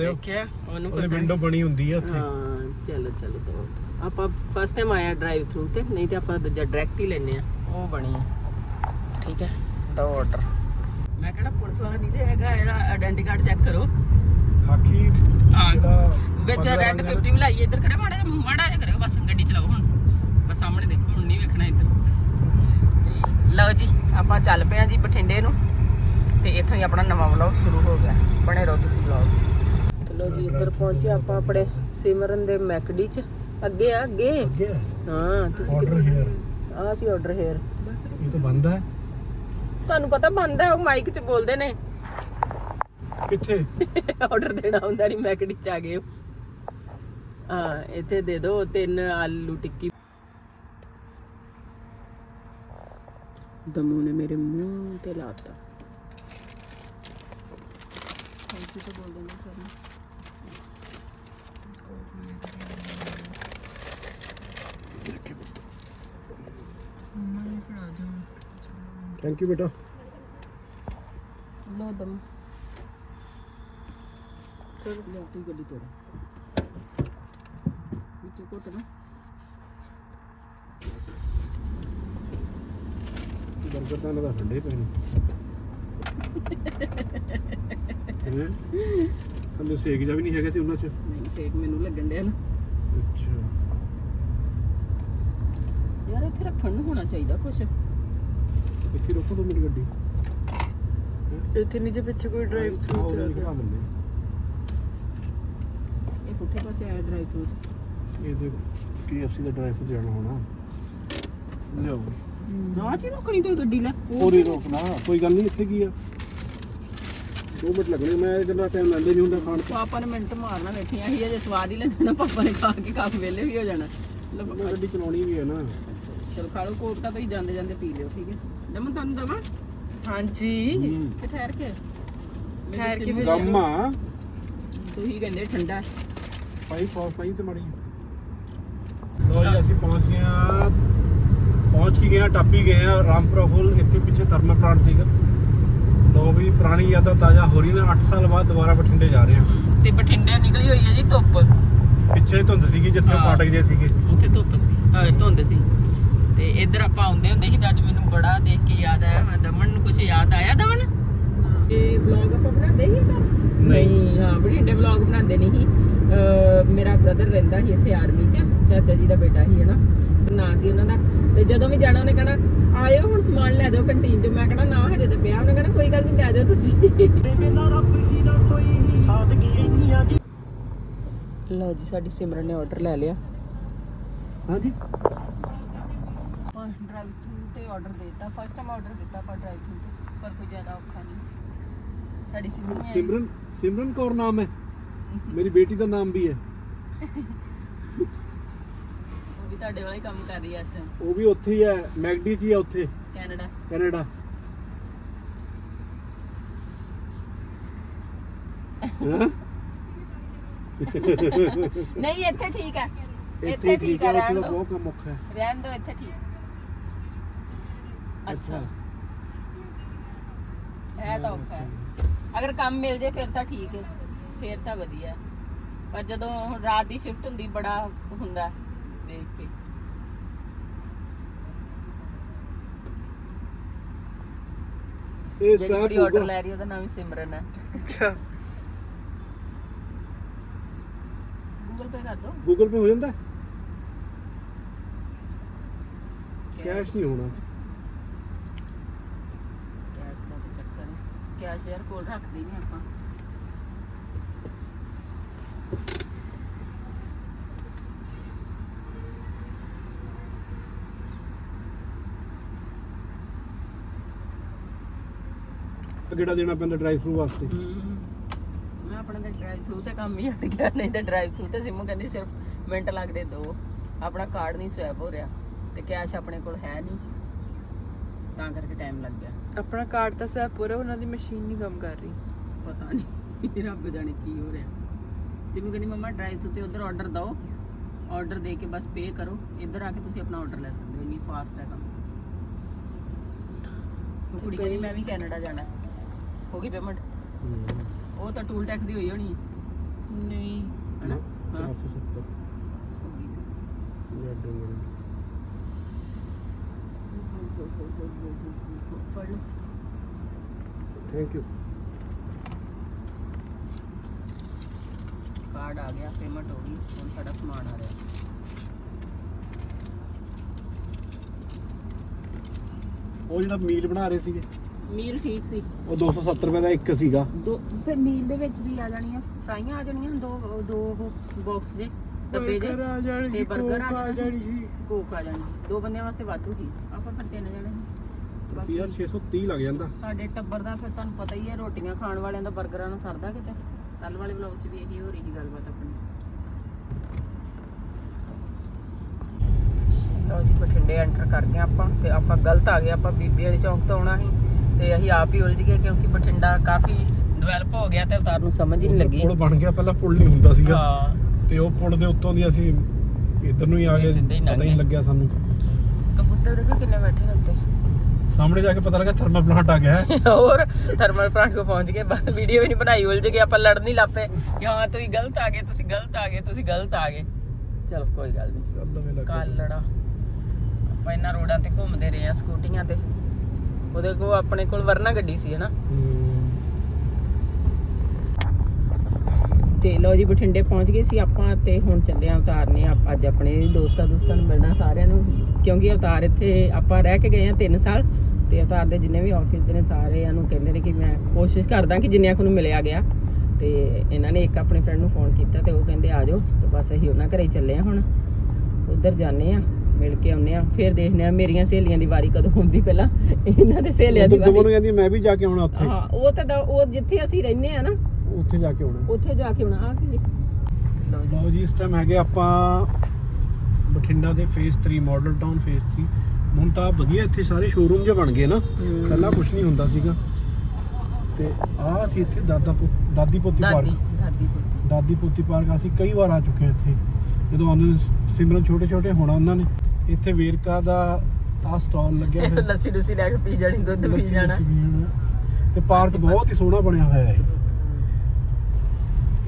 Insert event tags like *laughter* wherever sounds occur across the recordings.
ਸਕਦੇ ਹੋ। ਦੇਖਿਆ ਉਹਨੂੰ ਉਹਦੀ ਪਤਾ ਵਿੰਡੋ ਬਣੀ ਹੁੰਦੀ ਹੈ ਉੱਥੇ। ਹਾਂ ਚਲੋ ਚਲੋ ਦੋ ਆਪਾਂ ਫਸਟ ਟਾਈਮ ਆਇਆ ਡਰਾਈਵ ਥਰੂ ਤੇ ਨਹੀਂ ਤੇ ਆਪਾਂ ਦੂਜਾ ਡਾਇਰੈਕਟ ਹੀ ਲੈਨੇ ਆ ਉਹ ਬਣੀ ਆ। ਠੀਕ ਹੈ? ਦੋ ਆਰਡਰ ਮੈਂ ਕਿਹੜਾ ਪੁਲਿਸ ਵਾਲਾ ਨਹੀਂ ਤੇ ਹੈਗਾ ਇਹਦਾ ਆਇਡੈਂਟੀ ਕਾਰਡ ਚੈੱਕ ਕਰੋ। ਖਾਕੀ ਹਾਂ ਜਿਹੜਾ ਵਿੱਚ ਪਰਦਾ ਰੈੱਡ ਰੰਗ ਹੈ 50 ਵੀ ਲਾਈਏ ਇੱਧਰ ਕਰੇ ਮਾੜਾ ਜਿਹਾ ਮਾੜਾ ਜਿਹਾ ਕਰਿਓ ਬਸ ਗੱਡੀ ਚਲਾਓ ਹੁਣ। ਬਸ ਸਾਹਮਣੇ ਦੇਖੋ ਹੁਣ ਨਹੀਂ ਵੇਖਣਾ ਇੱਧਰ। ਤੇ ਲਓ ਜੀ ਆਪਾਂ ਚੱਲ ਪਏ ਆ ਜੀ ਬਠਿੰਡੇ ਨੂੰ। ਤੇ ਇੱਥੋਂ ਹੀ ਆਪਣਾ ਨਵਾਂ ਵਲੌਗ ਸ਼ੁਰੂ ਹੋ ਗਿਆ ਬਣੇ ਰਹੋ ਤੁਸੀਂ ਵਲੌਗ 'ਚ। ਚਲੋ ਜੀ ਇੱਧਰ ਪਹੁੰਚੇ ਆਪਾਂ ਆਪਣੇ ਸਿਮਰਨ ਦੇ ਮੈਕਡੀ 'ਚ। ਅੱਗੇ ਆ ਅੱਗੇ? ਹਾਂ ਤੁਸੀਂ ਆਰਡਰ ਹੇਅਰ ਆ ਸੀ ਆਰਡਰ ਹੇਅਰ ਇਹ ਤਾਂ ਬੰਦ ਹੈ ਤੁਹਾਨੂੰ ਪਤਾ ਬੰਦ ਹੈ ਉਹ ਮਾਈਕ 'ਚ ਬੋਲਦੇ ਨੇ। ਕਿੱਥੇ? *laughs* ਆਰਡਰ ਦੇਣਾ ਹੁੰਦਾ ਨਹੀਂ ਮੈਕਡੀ 'ਚ ਆ ਗਏ ਹੋ। ਇੱਥੇ ਦੇ ਦਿਓ ਤਿੰਨ ਆਲੂ ਟਿੱਕੀ। ਦਮੂ ਨੇ ਮੇਰੇ ਮੂੰਹ ਤੇ ਲਾਤਾ। ਥੈਂਕ ਯੂ ਤਾਂ ਬੋਲ ਸਰ। ਮੰਮਾ ਨੇ ਫੜਾ ਦਿਓ ਥੈਂਕ ਯੂ ਬੇਟਾ। ਲੋ ਦਮ। ਚਲ। ਲਿਆ ਤੂੰ ਗੱਡੀ ਤੋੜ। ਵਿੱਚ ਕੋਟ ਨਾ। ਬਰਗਰ ਤਾਂ ਦਾ ਠੰਡੇ ਪਏ ਨੇ। ਹੈਂ? *laughs* ਥੱਲੇ ਸੇਕ ਜਾ ਵੀ ਨਹੀਂ ਹੈਗਾ ਸੀ ਉਹਨਾਂ ਚ। ਨਹੀਂ ਸੇਕ ਮੈਨੂੰ ਲੱਗਣ ਡਿਆ ਨਾ। ਅੱਛਾ। ਯਾਰ ਇੱਥੇ ਰੱਖਣ ਨੂੰ ਹੋਣਾ ਚਾਹੀਦਾ ਕੁਛ। ਇੱਥੇ ਰੋਕੋ ਦੋ ਮੇਰੀ ਗੱਡੀ। ਇੱਥੇ ਨੀਚੇ ਪਿੱਛੇ ਕੋਈ ਡਰਾਈਵ ਥਰੂ ਤੇ ਦਿਖਾ ਦਿੰਦੇ। ਹਾਂ। ਇਹ ਪੁੱਠੇ ਪਾਸੇ ਆਇਆ ਡਰਾਈਵ ਥਰੂ ਇਹ ਤੇ KFC ਦਾ ਡਰਾਈਵ ਜਾਣਾ ਹੋਣਾ। ਲਿਓ ਨਾ ਚੀ ਰੋਕਣੀ ਤੂੰ ਗੱਡੀ ਲੈ। ਪੂਰੀ ਰੋਕਣਾ ਕੋਈ ਗੱਲ ਨਹੀਂ ਇੱਥੇ ਕੀ ਆ? 2 ਮਿੰਟ ਲੱਗਣੇ ਮੈਂ ਇਹਦਾ ਟਾਈਮ ਲੈਂਦੇ ਨਹੀਂ ਹੁੰਦਾ ਖਾਣ ਤੋਂ ਪਾਪਾ ਨੇ ਮਿੰਟ ਮਾਰਨਾ ਵੇਖੀਆਂ ਸੀ ਅਜੇ ਸਵਾਦ ਹੀ ਲੈਣਾ ਪਾਪਾ ਨੇ ਖਾ ਕੇ ਕਾਫੀ ਵੇਲੇ ਵੀ ਹੋ ਜਾਣਾ। ਲਓ ਗੱਡੀ ਚਲਾਉਣੀ ਵੀ ਹੈ ਨਾ। ਚਲੋ ਖਾ ਲਓ ਕੋਕ ਤਾਂ ਤੁਸੀਂ ਜਾਂਦੇ ਜਾਂਦੇ ਪੀ ਲਿਓ ਠੀਕ ਹੈ? ਜਮਨ ਤੁਹਾਨੂੰ ਦਵਾਂ? ਹਾਂਜੀ। ਹੂੰ। ਕਿ ਠਹਿਰ ਕੇ। ਠਹਿਰ ਕੇ ਫਿਰ ਆ ਤੁਸੀਂ ਕਹਿੰਦੇ ਠੰਡਾ। ਹੈ। ਭਾਈ ਪਾਈ ਤੇ ਮੜੀ। ਲੋ ਜੀ ਅਸੀਂ ਪਹੁੰਚ ਗਏ ਆ ਪਹੁੰਚ ਕੀ ਗਏ ਆ ਟੱਪੀ ਗਏ ਆ ਰਾਮਪੁਰਾ ਫੁੱਲ ਇੱਥੇ ਪਿੱਛੇ ਥਰਮਲ ਪਲਾਂਟ ਸੀਗਾ। ਲੋ ਵੀ ਪੁਰਾਣੀ ਯਾਦਾਂ ਤਾਜ਼ਾ ਹੋ ਰਹੀ ਨੇ। 8 ਸਾਲ ਬਾਅਦ ਦੁਬਾਰਾ ਬਠਿੰਡੇ ਜਾ ਰਹੇ ਆ ਤੇ ਬਠਿੰਡੇ ਨਿਕਲੀ ਹੋਈ ਹੈ ਜੀ ਧੁੱਪ। ਪਿੱਛੇ ਧੁੰਦ ਸੀਗੀ ਜਿੱਥੇ ਹਾਂ। ਫਾਟਕ ਜੇ ਸੀਗੇ। ਉੱਥੇ ਧੁੱਪ ਸੀ। ਧੁੰਦ ਸੀ। ਤੇ ਇੱਧਰ ਆਪਾਂ ਆਉਂਦੇ ਹੁੰਦੇ ਸੀ ਤੇ ਅੱਜ ਮੈਨੂੰ ਬੜਾ ਦੇਖ ਕੇ ਯਾਦ ਆਇਆ ਦਮਨ ਨੂੰ ਕੁਝ ਯਾਦ ਆਇਆ ਦਮਨ? ਇਹ ਵਲੌਗ ਆਪਾਂ ਬਣਾਉਂਦੇ ਸੀ ਘਰ? ਨਹੀਂ। ਹਾਂ ਬਠਿੰਡੇ ਵਲੌਗ ਬਣਾਉਂਦੇ ਨਹੀਂ ਸੀ। ਮੇਰਾ ਬ੍ਰਦਰ ਰਹਿੰਦਾ ਸੀ ਇੱਥੇ ਆਰਮੀ 'ਚ ਚਾਚਾ ਜੀ ਦਾ ਬੇਟਾ ਸੀ ਹਨਾ? ਨਾਂ ਸੀ ਉਹਨਾਂ ਦਾ। ਤੇ ਜਦੋਂ ਵੀ ਜਾਣਾ ਉਹਨੇ ਕਹਿਣਾ ਆਇਓ ਹੁਣ ਸਮਾਨ ਲੈ ਜਾਓ ਕੰਟੀਨ 'ਚ। ਮੈਂ ਕਹਿਣਾ ਨਾ ਹਜੇ ਤੇ ਪਿਆ। ਉਹਨੇ ਕਹਿਣਾ ਕੋਈ ਗੱਲ ਨਹੀਂ ਲੈ ਜਾਓ ਤੁਸੀਂ। ਲਓ ਜੀ ਸਾਡੀ ਸਿਮਰਨ ਨੇ ਆਰਡਰ ਲੈ ਲਿਆ। ਹਾਂਜੀ। ਡਰਾਈਵ ਥਰੂ ਤੇ ਆਰਡਰ ਦਿੱਤਾ। ਫਸਟ ਟਾਈਮ ਆਰਡਰ ਦਿੱਤਾ ਆਪਾਂ ਡਰਾਈਵ ਥਰੂ ਤੇ ਪਰ ਕੋਈ ਜ਼ਿਆਦਾ ਔਖਾ ਨਹੀਂ। ਸਾਡੀ ਸਿਮਰਨ ਨੇ ਸਿਮਰਨ ਸਿਮਰਨ ਕੌਰ ਨਾਮ ਹੈ। *laughs* ਮੇਰੀ ਬੇਟੀ ਦਾ ਨਾਮ ਵੀ ਹੈ। ਉਹ ਵੀ ਤੁਹਾਡੇ ਵਾਲਾ ਕੰਮ ਕਰ ਰਹੀ ਹੈ ਇਸ ਟਾਈਮ ਉਹ ਵੀ ਉੱਥੇ ਹੀ ਹੈ। ਮੈਗਡੀ 'ਚ ਹੀ ਹੈ ਉੱਥੇ। ਕੈਨੇਡਾ। ਕੈਨੇਡਾ। ਹਾਂ? *laughs* ਨਹੀਂ ਇੱਥੇ ਠੀਕ ਹੈ। ਇੱਥੇ ਠੀਕ ਹੈ ਉੱਥੇ ਰਹਿਣ ਦਾ ਦੋ ਬਹੁਤ ਕੰਮ ਔਖਾ ਹੈ। ਰਹਿਣ ਦੋ ਇੱਥੇ ਠੀਕ। ਅੱਛਾ। ਇਹ ਤਾਂ ਔਖਾ ਹੈ। ਅਗਰ ਕੰਮ ਮਿਲ ਜੇ ਫਿਰ ਤਾਂ ਠੀਕ ਹੈ। ਫਿਰ ਤਾਂ ਵਧੀਆ। ਪਰ ਜਦੋਂ ਹੁਣ ਰਾਤ ਦੀ ਸ਼ਿਫਟ ਹੁੰਦੀ ਬੜਾ ਹੁੰਦਾ ਦੇਖ ਕੇ। ਇਹ ਜਿਹੜੀ ਕੁੜੀ ਆਰਡਰ ਲੈ ਰਹੀ ਉਹਦਾ ਨਾਮ ਹੀ ਸਿਮਰਨ ਹੈ। ਅੱਛਾ। ਗੂਗਲ ਪੇ ਕਰ ਦੋ। ਗੂਗਲ ਪੇ ਹੋ ਜਾਂਦਾ? ਕੈਸ਼ ਨਹੀਂ ਹੋਣਾ ਕੈਸ਼ ਦਾ ਤੇ ਚੱਕਰ ਹੈ ਕੈਸ਼ ਯਾਰ ਕੋਲ ਰੱਖਦੀ ਨਹੀਂ ਆਪਾਂ। ਕਿਹੜਾ ਦੇਣਾ ਪੈਂਦਾ ਡਰਾਈਵ ਥਰੂ ਵਾਸਤੇ? ਮੈਂ ਆਪਣਾ ਤੇ ਡਰਾਈਵ ਥਰੂ ਤੇ ਕੰਮ ਹੀ ਹਟ ਗਿਆ ਨਹੀਂ ਤੇ ਡਰਾਈਵ ਥਰੂ ਤੇ ਸਿਮੂ ਕਹਿੰਦੀ ਸਿਰਫ ਮਿੰਟ ਲੱਗਦੇ ਦੋ। ਆਪਣਾ ਕਾਰਡ ਨਹੀਂ ਸਵੈਪ ਹੋ ਰਿਹਾ ਤੇ ਕੈਸ਼ ਆਪਣੇ ਕੋਲ ਹੈ ਨਹੀਂ। ਤਾਂ ਕਰਕੇ ਟਾਈਮ ਲੱਗ ਗਿਆ। ਆਪਣਾ ਕਾਰਡ ਤਾਂ ਸਹਿ ਪੂਰਾ ਉਹਨਾਂ ਦੀ ਮਸ਼ੀਨ ਨਹੀਂ ਕੰਮ ਕਰ ਰਹੀ। ਪਤਾ ਨਹੀਂ *laughs* ਰੱਬ ਜਾਣੇ ਕੀ ਹੋ ਰਿਹਾ। ਸਿਮੂ ਕਹਿੰਦੀ ਮਮਾ ਡਰਾਈਵ ਤੇ ਉਧਰ ਆਰਡਰ ਦਿਓ। ਆਰਡਰ ਦੇ ਕੇ ਬਸ ਪੇ ਕਰੋ। ਇੱਧਰ ਆ ਕੇ ਤੁਸੀਂ ਆਪਣਾ ਆਰਡਰ ਲੈ ਸਕਦੇ ਹੋ ਇੰਨੀ ਫਾਸਟ ਹੈ ਕੰਮ। ਕੁੜੀ ਕਹਿੰਦੀ ਮੈਂ ਵੀ ਕੈਨੇਡਾ ਜਾਣਾ। ਹੋ ਗਈ ਪੇਮੈਂਟ ਉਹ ਤਾਂ ਟੂਲ ਟੈਕਸ ਦੀ ਹੋਈ ਹੋਣੀ। ਨਹੀਂ। ਹਨਾ? 470 ਸੋਗੀ ਲੱਡੂ ਹੈ। ਥੈਂਕ ਯੂ ਕਾਰਡ ਆ ਗਿਆ ਪੇਮੈਂਟ ਹੋ ਗਈ ਹੁਣ ਸਾਡਾ ਸਮਾਨ ਆ ਰਿਹਾ। ਉਹ ਜਿਹੜਾ ਮੀਲ ਬਣਾ ਰਹੇ ਸੀਗੇ ਮੀਲ ਠੀਕ ਸੀ। ਉਹ 270 ਰੁਪਏ ਦਾ ਇੱਕ ਸੀਗਾ। ਦੋ ਫਿਰ ਮੀਲ ਦੇ ਵਿੱਚ ਵੀ ਆ ਜਾਣੀਆਂ ਫਰਾਈਆਂ ਆ ਜਾਣੀਆਂ ਦੋ ਦੋ ਬਾਕਸ ਜੇ ਡੱਬੇ ਜੇ ਤੇ 버ਗਰ ਆ ਜਾਣਾ ਕੋਕ ਆ ਜਾਣੀ ਦੋ ਬੰਦਿਆਂ ਵਾਸਤੇ ਵਾਧੂ ਜੀ ਆਪਾਂ ਫਿਰ ਤਿੰਨ ਜਣੇ। ਬਾਕੀ ਯਾਰ 630 ਲੱਗ ਜਾਂਦਾ। ਸਾਡੇ ਟੱਬਰ ਦਾ ਫਿਰ ਤੁਹਾਨੂੰ ਪਤਾ ਹੀ ਹੈ ਰੋਟੀਆਂ ਖਾਣ ਵਾਲਿਆਂ ਦਾ 버ਗਰਾਂ ਨੂੰ ਸਰਦਾ ਕਿਤੇ? ਕੱਲ ਵਾਲੇ ਵਲੌਗ 'ਚ ਵੀ ਇਹੀ ਹੋ ਰਹੀ ਸੀ ਗੱਲਬਾਤ ਆਪਣੀ। ਲਓ ਜੀ ਬਠਿੰਡੇ ਐਂਟਰ ਕਰ ਗਏ ਆਪਾਂ ਤੇ ਆਪਾਂ ਗਲਤ ਆ ਗਏ ਆਪਾਂ ਬੀਬੀ ਵਾਲੇ ਚੌਂਕ ਤੋਂ ਆਉਣਾ ਸੀ ਤੇ ਅਸੀਂ ਆਪ ਹੀ ਉਲਝ ਗਏ ਕਿਉਂਕਿ ਬਠਿੰਡਾ ਕਾਫੀ ਡਿਵੈਲਪ ਹੋ ਗਿਆ ਤੇ ਨੂੰ ਸਮਝ ਹੀ ਨਹੀਂ ਲੱਗੀ। ਪੁਲ ਬਣ ਗਿਆ ਪਹਿਲਾਂ ਪੁਲ ਨਹੀਂ ਹੁੰਦਾ ਸੀਗਾ। ਹਾਂ। ਤੇ ਉਹ ਪੁਲ ਦੇ ਉੱਤੋਂ ਦੀ ਅਸੀਂ ਇੱਧਰ ਨੂੰ ਹੀ ਆ ਗਏ ਸਿੱਧੇ ਹੀ ਲੰਘ ਪਤਾ ਹੀ ਨਹੀਂ ਗਏ। ਲੱਗਿਆ ਸਾਨੂੰ। ਕਬੂਤਰ ਦੇਖੋ ਕਿੰਨੇ ਬੈਠੇ ਉੱਤੇ। ਸਾਹਮਣੇ ਜਾ ਕੇ ਪਤਾ ਲੱਗਾ ਥਰਮਲ ਪਲਾਂਟ ਆ ਗਿਆ ਹੈ। *laughs* ਹੋਰ ਥਰਮਲ ਪਲਾਂਟ ਕੋ ਪਹੁੰਚ ਗਏ ਬਸ ਵੀਡੀਓ ਵੀ ਨਹੀਂ ਬਣਾਈ ਉਲਝ ਗਏ ਆਪਾਂ ਲੜਨ ਹੀ ਲੱਪੇ ਕਿ ਹਾਂ ਤੁਸੀਂ ਗਲਤ ਆ ਗਏ ਤੁਸੀਂ ਗਲਤ ਆ ਗਏ ਤੁਸੀਂ ਗਲਤ ਆ ਗਏ। ਚਲ ਕੋਈ ਗੱਲ ਨਹੀਂ। ਚੱਲ ਲਵੇ ਲੱਗ ਕੱਲ ਲੜਾ। ਆਪਾਂ ਇਹਨਾਂ ਰੋਡਾਂ ਤੇ ਘੁੰਮਦੇ ਰਹੇ ਆ ਸਕੂਟੀਆਂ ਤੇ। ਉਹਦੇ ਕੋਲ ਆਪਣੇ ਕੋਲ ਵਰਨਾ ਗੱਡੀ ਸੀ ਹਨਾ? ਤੇ ਲਓ ਜੀ ਬਠਿੰਡੇ ਪਹੁੰਚ ਗਏ ਸੀ ਆਪਾਂ ਤੇ ਹੁਣ ਚੱਲੇ ਆ ਅਵਤਾਰ ਨੇ ਆਪ- ਅੱਜ ਆਪਣੇ ਦੋਸਤਾਂ ਦੋਸਤਾਂ ਨੂੰ ਮਿਲਣਾ ਸਾਰਿਆਂ ਨੂੰ। ਕਿਉਂਕਿ ਅਵਤਾਰ ਇੱਥੇ ਆਪਾਂ ਰਹਿ ਕੇ ਗਏ ਆ 3 ਸਾਲ ਤੇ ਅਵਤਾਰ ਦੇ ਜਿੰਨੇ ਵੀ ਆਫਿਸ ਦੇ ਨੇ ਸਾਰਿਆਂ ਨੂੰ ਕਹਿੰਦੇ ਨੇ ਕਿ ਮੈਂ ਕੋਸ਼ਿਸ਼ ਕਰਦਾ ਕਿ ਜਿੰਨਿਆਂ ਨੂੰ ਮਿਲਿਆ ਗਿਆ ਤੇ ਇਹਨਾਂ ਨੇ ਇੱਕ ਆਪਣੇ ਫਰੈਂਡ ਨੂੰ ਫੋਨ ਕੀਤਾ ਤੇ ਉਹ ਕਹਿੰਦੇ ਆ ਜਾਓ ਤੇ ਬਸ ਅਸੀਂ ਉਹਨਾਂ ਘਰੇ ਚੱਲੇ ਆ ਹੁਣ। ਉਧਰ ਜਾਂਦੇ ਆ ਮਿਲ ਕੇ ਆਉਨੇ ਆ ਫਿਰ ਦੇਖਦੇ ਆ ਮੇਰੀਆਂ ਸਹੇਲੀਆਂ ਦੀ ਵਾਰੀ ਕਦੋਂ ਹੁੰਦੀ ਪਹਿਲਾਂ। ਇਹਨਾਂ ਦੇ ਸਹੇਲੀਆਂ ਦੀ ਵਾਰੀ। ਕਹਿੰਦੀ ਮੈਂ ਵੀ ਜਾ ਕੇ ਆਉਣਾ ਉੱਥੇ। ਹਾਂ ਉਹ ਤਾਂ ਉਹ ਜਿੱਥੇ ਅਸੀਂ ਰਹਿੰਦੇ ਆ ਨਾ। ਉੱਥੇ ਜਾ ਕੇ ਆਉਣਾ। ਉੱਥੇ ਜਾ ਕੇ ਆਉਣਾ ਆ ਕੀ ਲਓ ਜੀ ਇਸ ਟਾਈਮ ਹੈਗੇ ਆਪਾਂ ਬਠਿੰਡਾ ਦੇ ਫੇਸ 3 ਮਾਡਲ ਟਾਊਨ ਫੇਸ 3 ਹੁਣ ਤਾਂ ਵਧੀਆ ਇੱਥੇ ਸਾਰੇ ਸ਼ੋਰੂਮ ਜੇ ਬਣ ਗਏ ਨਾ। ਪਹਿਲਾਂ ਕੁਝ ਨਹੀਂ ਹੁੰਦਾ ਸੀਗਾ। ਤੇ ਆਹ ਸੀ ਇੱਥੇ ਦਾਦਾ ਪੁ- ਦਾਦੀ ਪੋਤੀ ਦਾਦੀ ਪਾਰਕ। ਦਾਦੀ ਪੁੱਤ। ਦਾਦੀ ਪੋਤੀ ਪਾਰਕ ਅਸੀਂ ਕਈ ਵਾਰ ਆ ਚੁੱਕੇ ਹਾਂ ਇੱਥੇ। ਜਦੋਂ ਆਉਂਦੇ ਨੇ ਸਿਮਰਨ ਛੋਟੇ ਛੋਟੇ ਹੋਣਾ ਉਹਨਾਂ ਨੇ। ਇੱਥੇ ਵੇਰਕਾ ਦਾ ਆਹ ਸਟਾਲ ਲੱਗਿਆ ਹੋਇਆ। ਲੱਸੀ ਲੁੱਸੀ ਲੈ ਕੇ ਪੀ ਜਾਣੀ ਦੁੱਧ ਪੀ ਲੱਸੀ ਜਾਣਾ। ਲੁੱਸੀ ਵੀ ਜਾਣਾ। ਤੇ ਪਾਰਕ ਬਹੁਤ ਹੀ ਸੋਹਣਾ ਬਣਿਆ ਹੋਇਆ ਹੈ।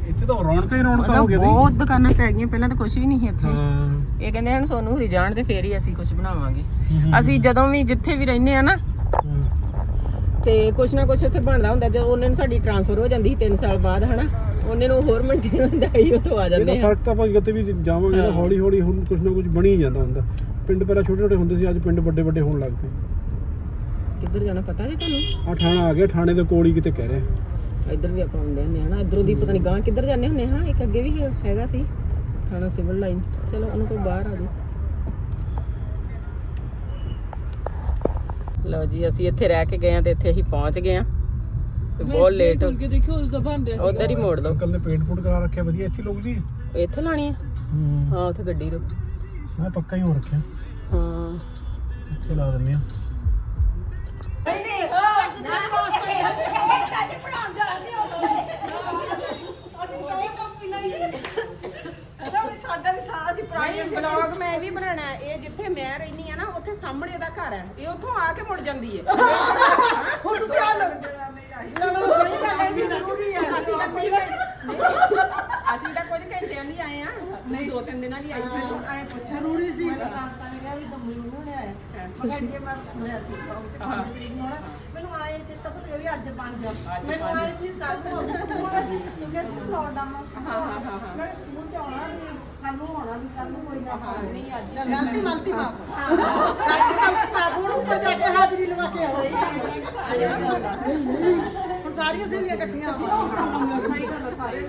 ਇੱਥੇ ਤਾਂ ਰੌਣਕਾਂ ਹੀ ਰੌਣਕਾਂ ਹੋ ਗਈਆਂ ਬਹੁਤ ਦੁਕਾਨਾਂ ਪੈ ਗਈਆਂ ਪਹਿਲਾਂ ਤਾਂ ਕੁਝ ਵੀ ਨਹੀਂ ਸੀ ਇੱਥੇ। ਹਾਂ। ਇਹ ਕਹਿੰਦੇ ਹਨ ਸੋਨੂੰ ਹਰੀ ਜਾਣ ਤੇ ਫੇਰ ਹੀ ਅਸੀਂ ਕੁਝ ਬਣਾਵਾਂਗੇ। ਅਸੀਂ ਜਦੋਂ ਵੀ ਜਿੱਥੇ ਵੀ ਰਹਿੰਦੇ ਆ ਨਾ। ਤੇ ਕੁਛ ਨਾ ਕੁਛ ਉੱਥੇ ਬਣਦਾ ਹੁੰਦਾ ਜਦੋਂ ਉਹਨਾਂ ਨੂੰ ਸਾਡੀ ਟ੍ਰਾਂਸਫਰ ਹੋ ਜਾਂਦੀ ਸੀ 3 ਸਾਲ ਬਾਅਦ ਹਨਾ ਉਹਨੇ ਨੂੰ ਹੋਰ ਮੰਡੀ ਹੁੰਦਾ ਹੀ ਉੱਥੋਂ ਆ ਜਾਂਦੇ ਆ ਫ਼ਰਕ ਤਾਂ ਆਪਾਂ ਕਿਤੇ ਵੀ ਜਾਵਾਂਗੇ ਨਾ। ਹੌਲੀ ਹੌਲੀ ਹੁਣ ਕੁਝ ਨਾ ਕੁਝ ਬਣੀ ਜਾਂਦਾ ਹੁੰਦਾ ਪਿੰਡ ਪਹਿਲਾਂ ਛੋਟੇ ਛੋਟੇ ਹੁੰਦੇ ਸੀ ਅੱਜ ਪਿੰਡ ਵੱਡੇ ਵੱਡੇ ਹੋਣ ਲੱਗ ਪਏ ਕਿੱਧਰ ਜਾਣਾ ਪਤਾ ਜੀ ਤੁਹਾਨੂੰ ਆ ਥਾਣਾ ਆ ਗਿਆ ਥਾਣੇ ਦੇ ਕੋਲ ਹੀ ਕਿਤੇ ਕਹਿ ਰਿਹਾ ਇੱਧਰ ਵੀ ਆਪਾਂ ਹੁੰਦੇ ਆ ਨਾ ਇਧਰੋਂ ਦੀ ਪਤਾ ਨਹੀਂ ਗਾਂ ਕਿੱਧਰ ਜਾਂਦੇ ਹੁੰਦੇ ਹਾਂ ਇੱਕ ਅੱਗੇ ਵੀ ਹੈਗਾ ਸੀ ਥਾਣਾ ਸਿਵਲ ਲਾਈਨ ਚਲੋ ਉਹਨੂੰ ਕੋਈ ਬਾਹਰ ਆ ਜਾਓ। ਲਓ ਜੀ ਅਸੀਂ ਇੱਥੇ ਰਹਿ ਕੇ ਗਏ ਆ ਤੇ ਇੱਥੇ ਅਸੀਂ ਪਹੁੰਚ ਗਏ ਆ ਤੇ ਬਹੁਤ ਲੇਟ ਕੇ ਦੇਖਿਓ ਉਸ ਦਾ ਬਣ ਰਿਹਾ ਉਧਰ ਹੀ ਮੋੜ ਲਓ। ਅੰਕਲ ਨੇ ਪੇਂਟ ਪੂਟ ਕਰਾ ਰੱਖਿਆ ਵਧੀਆ ਇੱਥੇ ਲੋਕ ਜੀ? ਇੱਥੇ ਲਾਣੀ ਹੈ ਹੂੰ। ਹਾਂ ਉੱਥੇ ਗੱਡੀ ਰੋ ਮੈਂ ਪੱਕਾ ਹੀ ਹੋ ਰੱਖਿਆ। ਹਾਂ। ਇੱਥੇ ਲਾ ਦਿੰਦੇ ਆ ਨਹੀਂ ਬਲੌਗ ਮੈਂ ਵੀ ਬਣਾਣਾ ਹੈ। ਇਹ ਜਿੱਥੇ ਮੈਂ ਰਹਿਨੀ ਆ ਨਾ ਉੱਥੇ ਸਾਹਮਣੇ ਦਾ ਘਰ ਹੈ। ਇਹ ਉੱਥੋਂ ਆ ਕੇ ਮੁੜ ਜਾਂਦੀ ਹੈ। ਹੁਣ ਸਿਆਲ ਲੜੋ ਸਹੀ ਗੱਲ ਹੈ ਵੀ ਜ਼ਰੂਰੀ ਹੈ। ਅਸੀਂ ਤਾਂ ਕੁਝ ਨਹੀਂ, ਅਸੀਂ ਤਾਂ ਕੁਝ ਘੰਟਿਆਂ ਦੀ ਆਏ ਆ ਨਹੀਂ ਦੋ ਤਿੰਨ ਦਿਨਾਂ ਦੀ ਆਈ ਸੀ। ਜ਼ਰੂਰੀ ਸੀ। ਮੈਨੂੰ ਆਏ ਤੇ ਤੱਕ ਤੇ ਵੀ ਅੱਜ ਬਣ ਜਾ ਮੈਨੂੰ ਆਏ ਸੀ ਕੱਲ ਨੂੰ ਸਕੂਲ ਕਿਉਂਕਿ ਅਸੀਂ ਫਲੋਰ ਦਾ ਮਾ ਹਾਂ ਹਾਂ ਹਾਂ ਹਾਂ ਮੈਂ ਸਕੂਲ ਚ ਆਉਣਾ ਵੀ ਕੱਲ ਨੂੰ ਕੋਈ ਨਾ ਹਾਂ ਨਹੀਂ ਅੱਜ ਗਲਤੀ ਮਲਤੀ ਮਾਫ ਗਲਤੀ ਮਲਤੀ ਮਾਫ ਹੁਣ ਉੱਪਰ ਜਾ ਕੇ ਹਾਜ਼ਰੀ ਲਵਾ ਕੇ ਆਓ। ਹੁਣ ਸਾਰੀਆਂ ਸਹੇਲੀਆਂ ਇਕੱਠੀਆਂ ਆਵਾਂਗੀਆਂ ਸਹੀ ਗੱਲ ਹੈ ਸਾਰੇ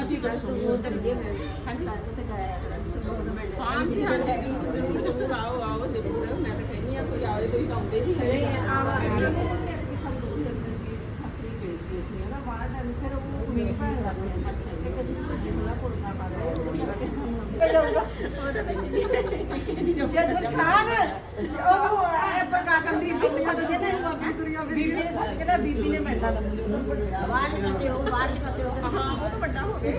ਅਸੀਂ ਤਾਂ ਸਕੂਲ ਤੇ ਲੱਗੇ ਹੋਏ ਹਾਂਜੀ? ਹਾਂਜੀ ਹਾਂਜੀ ਜ਼ਰੂਰ ਆਓ ਆਓ ਜ਼ਰੂਰ। ਮੈਂ ਤਾਂ ਕਹਿੰਦੀ ਆ ਕੋਈ ਆਵੇ ਕੋਈ ਆਉਂਦੇ ਨਹੀਂ। ਗੁਰਸ਼ਾਨ ਉਹ ਇਹ ਪ੍ਰਕਾਸ਼ਨ ਦੀ ਬੀਬੀ ਸਾਡੀ ਕਹਿੰਦੇ ਬੀਬੀ ਨੇ ਸੱਚ ਕਹਿੰਦਾ ਬੀਬੀ ਨੇ ਮਿਲਣਾ ਦਾ ਬਾਹਰ ਪਾਸੇ ਹੋ ਬਾਹਰ ਪਾਸੇ ਹੋ ਹਾਂ ਉਹ ਤਾਂ ਵੱਡਾ ਹੋ ਗਿਆ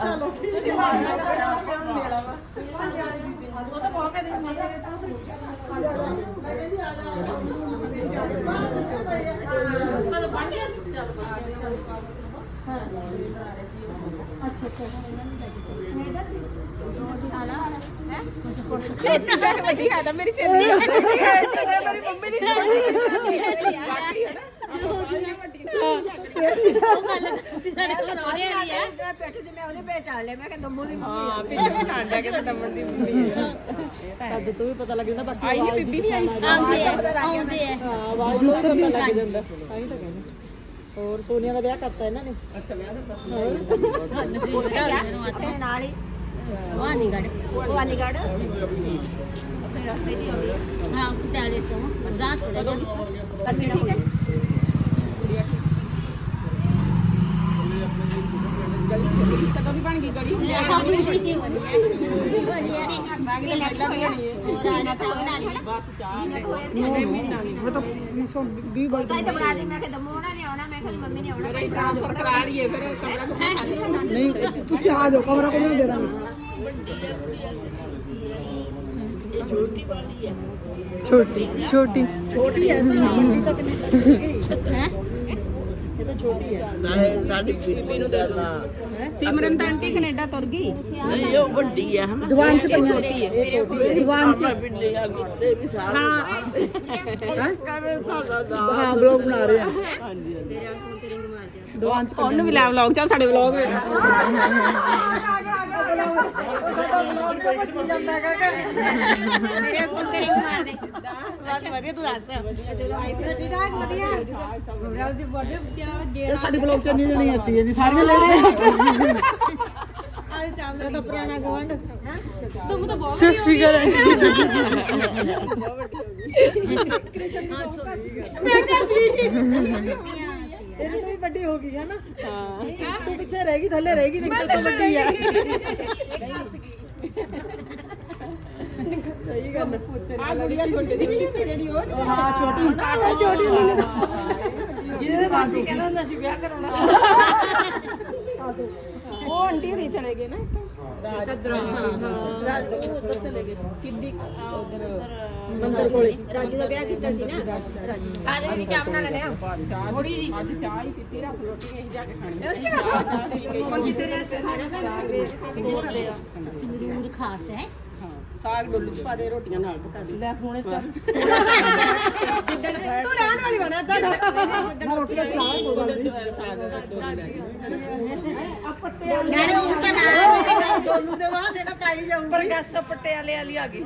ਚਲੋ ਠੀਕ ਹੈ ਮੇਲਾ ਵਾ ਉਹ ਤਾਂ ਬਹੁਤ ਕਹਿੰਦੀ ਮੈਂ ਕਹਿੰਦੀ ਆ ਜਾ। ਕਦੋਂ ਬਣ ਗਿਆ ਚੱਲ ਛੇਤੀ ਜਾ ਕੇ ਲੱਗੀ ਆਦਾ ਮੇਰੀ ਸਹੇਲੀ ਮੇਰੀ ਮੰਮੀ ਦੀ ਬਾਕੀ ਹੈ ਬੈਠੇ ਸੀ ਮੈਂ ਉਹਦੇ ਪਹਿਚਾਣ ਲਿਆ ਮੈਂ ਕਿ ਦੰਮੂ ਦੀ ਮੰਮੀ ਹਾਂ ਪਿੱਛੇ ਸਾਡਾ ਕਿ ਦਮਨ ਦੀ ਮੰਮੀ ਹੈ। ਤਦ ਤੋਂ ਵੀ ਪਤਾ ਲੱਗ ਜਾਂਦਾ ਬਾਕੀ ਆਈ ਨਹੀਂ ਬੀਬੀ ਨਹੀਂ ਆਈ? ਆਉਂਦੇ ਆ ਆਉਂਦੇ ਆ ਹਾਂ ਆਵਾਜ਼ ਨੂੰ ਪਤਾ ਲੱਗ ਜਾਂਦਾ। ਤਾਂ ਹੀ ਤਾਂ ਕਹਿੰਦੇ। ਹੋਰ ਸੋਨੀਆ ਦਾ ਵਿਆਹ ਕਰਤਾ ਇਹਨਾਂ ਨੇ? ਅੱਛਾ ਵਿਆਹ ਦਾ ਉੱਥੇ ਨਾਲ ਹੀ। ਵਾਨੀਗੜ ਵਾਨੀਗੜ ਫਿਰ ਰਸਤੇ ਦੀ ਹੋ ਗਈ ਹਾਂ। ਪਟਿਆਲੇ ਤੋਂ। ਠੀਕ ਹੈ ਕਦੋਂ ਗਈ ਗੜੀ ਬਸ ਚਾਹ ਤਾਂ ਤਾਂ ਬਣਾ ਦੀ ਮੈਂ ਕਿ ਦੰਮੂ ਉਹਨਾਂ ਨੇ ਆਉਣਾ ਮੈਂ ਕਿ ਮੰਮੀ ਨੇ ਆਉਣਾ ਟ੍ਰਾਂਸਫਰ ਕਰਾ ਲਈਏ ਫਿਰ ਕਮਰਾ ਨਹੀਂ ਤੁਸੀਂ ਆ ਜਾਓ ਕਮਰਾ ਕੋਲ ਦੇ ਦਾਂਗੇ। ਛੋਟੀ ਛੋਟੀ ਛੋਟੀ। ਹੈ ਤਾਂ ਤੱਕ ਨਹੀਂ ਹੈ? ਤਾਂ ਛੋਟੀ ਹੈ। ਸਾਡੀ ਬੀਬੀ ਨੂੰ ਦੇ ਸਿਮਰਨ ਤਾਂ ਆਂਟੀ ਕੈਨੇਡਾ ਤੁਰ ਗਈ। ਨਹੀਂ ਉਹ ਵੱਡੀ ਹੈ ਹਨਾ? ਜਵਾਨ ਚ ਛੋਟੀ ਹੈ। ਜਵਾਨ ਚ ਆਪਾਂ ਬਿੱਲੇ ਆ ਗੁੱਤੇ ਵੀ ਸਾਰੇ ਹਾਂ। ਕਰੇ ਸਾਡਾ ਦਾ ਹਾਂ ਬਲੌਗ ਬਣਾ ਰਹੇ ਆ। ਹਾਂਜੀ ਜਵਾਨ ਚ ਉਹਨੂੰ ਵੀ ਲੈ ਵਲੌਗ ਚਾ ਸਾਡੇ ਵਲੌਗ ਵਿੱਚ ਸਾਡੇ ਬਲੌਗ ਚ ਨਹੀਂ ਜਣੀ ਅਸੀਂ ਨਹੀਂ ਸਾਰੀਆਂ ਲੈਣੇ ਆ। ਚਾਵਲ ਦਾ ਪੁਰਾਣਾ ਗਵੰਡ ਤੁਮ ਤਾਂ ਬਹੁਤ ਸਤਿ ਸ਼੍ਰੀ ਅਕਾਲ। ਮੈਂ ਕਹਿੰਦੀ ਇਹਨੇ ਤੋਂ ਵੀ ਵੱਡੀ ਹੋ ਗਈ ਹੈ ਨਾ। ਹਾਂ। ਤੂੰ ਪਿੱਛੇ ਰਹਿ ਗਈ ਥੱਲੇ ਰਹਿ ਗਈ ਦੇਖ ਤੇਰੇ ਤੋਂ ਵੱਡੀ ਆ। ਸਹੀ ਗੱਲ ਆ ਗੁੜੀਆ ਛੋਟੀ ਦੀ ਨਹੀਂ ਹੁੰਦੀ ਜਿਹੜੀ ਉਹ ਹਾਂ ਛੋਟੀ ਛੋਟੀ ਜਿਹਦੇ ਬਾਜੀ ਕਹਿੰਦਾ ਹੁੰਦਾ ਸੀ ਵਿਆਹ ਕਰਾਉਣਾ। *laughs* ਉਹ ਆਂਟੀ ਵੀ ਚਲੇ ਗਏ ਨਾ ਮੰਦਰ ਕੋਲੇ ਰਾਜੂ ਦਾ ਵਿਆਹ ਕੀਤਾ ਸੀ ਨਾ ਰਾਜੂ ਆ ਜਾ ਨਹੀਂ ਚਾਹ ਬਣਾ ਲੈਣੇ ਥੋੜੀ ਜੀ ਅੱਜ ਚਾਹ ਹੀ ਪੀਤੀ ਰਾਤ ਰੋਟੀ ਨਹੀਂ ਜਾ ਕੇ ਖਾਣੀ ਹੁਣ ਕਿਤੇ ਰਹਿ ਜ਼ਰੂਰ ਖਾਸ ਹੈ। ਸਾਗ ਡੁੱਲੂ ਚ ਪਾ ਦੇ ਰੋਟੀਆਂ ਨਾਲ ਪਕਾ ਦੇ। ਲੈ ਹੁਣੇ ਚੱਲ। ਤੂੰ ਰਹਿਣ ਵਾਲੀ ਬਣਾ ਤਾਂ। ਨਾ ਰੋਟੀਆਂ ਸਲਾਹ ਕੋਈ ਗੱਲ ਨਹੀਂ ਨਾਲੇ ਉਹ ਤਾਂ ਨਾ ਡੋਲੂ ਦੇ ਬਹਾਨੇ ਨਾ ਤਾਈ ਜਾਊਂ ਪਰ ਗੱਸ ਪੱਟੇ ਵਾਲੇ ਵਾਲੀ ਆ ਗਈ।